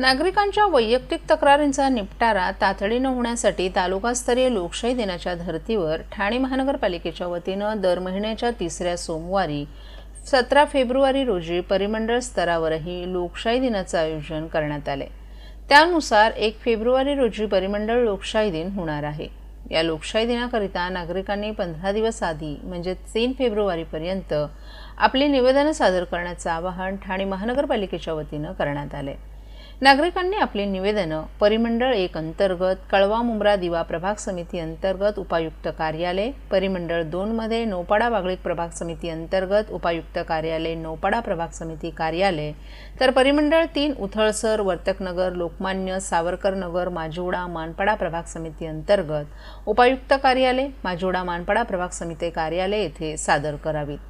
नागरिकांच्या वैयक्तिक तक्रारींचा निपटारा तातडीनं होण्यासाठी तालुकास्तरीय लोकशाही दिनाच्या धर्तीवर ठाणे महानगरपालिकेच्या वतीनं दर महिन्याच्या तिसऱ्या सोमवारी सतरा फेब्रुवारी रोजी परिमंडळ स्तरावरही लोकशाही दिनाचं आयोजन करण्यात आले. त्यानुसार एक फेब्रुवारी रोजी परिमंडळ लोकशाही दिन होणार आहे. या लोकशाही दिनाकरिता नागरिकांनी पंधरा दिवस आधी म्हणजे तीन फेब्रुवारीपर्यंत आपली निवेदनं सादर करण्याचं आवाहन ठाणे महानगरपालिकेच्या वतीनं करण्यात आले. नागरिकांनी आपली निवेदनं परिमंडळ एक अंतर्गत कळवा मुंब्रा दिवा प्रभाग समिती अंतर्गत उपायुक्त कार्यालय परिमंडळ दोनमध्ये नौपाडा बागळीक प्रभाग समिती अंतर्गत उपायुक्त कार्यालय नौपाडा प्रभाग समिती कार्यालय तर परिमंडळ तीन उथळसर वर्तकनगर लोकमान्य सावरकर नगर माजिवडा मानपाडा प्रभाग समिती अंतर्गत उपायुक्त कार्यालय माजिवडा मानपाडा प्रभाग समिती कार्यालय येथे सादर करावीत.